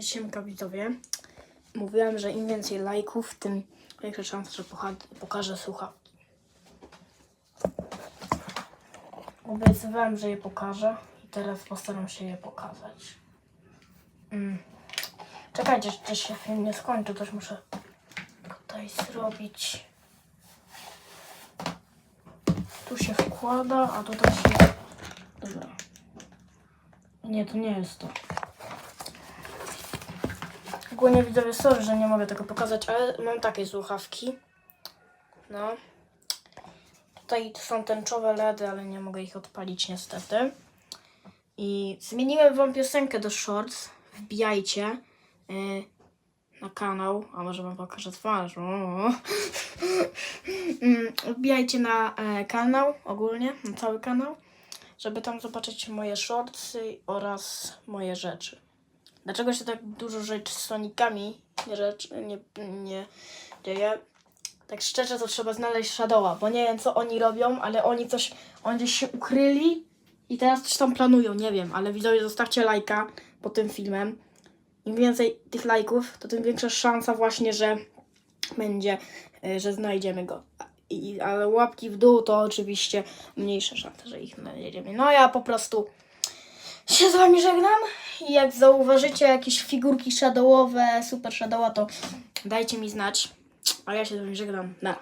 Siemka widzowie. Mówiłem, że im więcej lajków, tym większa szansa, że pokażę słuchawki. Obiecywałem, że je pokażę i teraz postaram się je pokazać. Mm. Czekajcie, jeszcze się film nie skończy, też muszę tutaj zrobić. Tu się wkłada, a tutaj się... Dobra. Nie, to nie jest to. Ogólnie widzowie, sorry, że nie mogę tego pokazać, ale mam takie słuchawki. No. Tutaj są tęczowe LEDy, ale nie mogę ich odpalić niestety. I zmieniłem wam piosenkę do shorts. Wbijajcie y, na kanał. A może wam pokażę twarz. Mm, Wbijajcie na e, kanał ogólnie, na cały kanał, żeby tam zobaczyć moje shortsy oraz moje rzeczy. Dlaczego się tak dużo rzeczy z Sonikami nie, rzeczy, nie, nie dzieje? Tak szczerze to trzeba znaleźć Shadowa, bo nie wiem co oni robią, ale oni coś, oni gdzieś się ukryli i teraz coś tam planują, nie wiem, ale widzowie zostawcie lajka pod tym filmem. Im więcej tych lajków, to tym większa szansa właśnie, że będzie, y, że znajdziemy go. I, ale łapki w dół to oczywiście mniejsza szansa, że ich znajdziemy. No ja po prostu się z wami żegnam jak zauważycie jakieś figurki shadowowe, super shadowa, to dajcie mi znać. A ja się z wami żegnam. Na.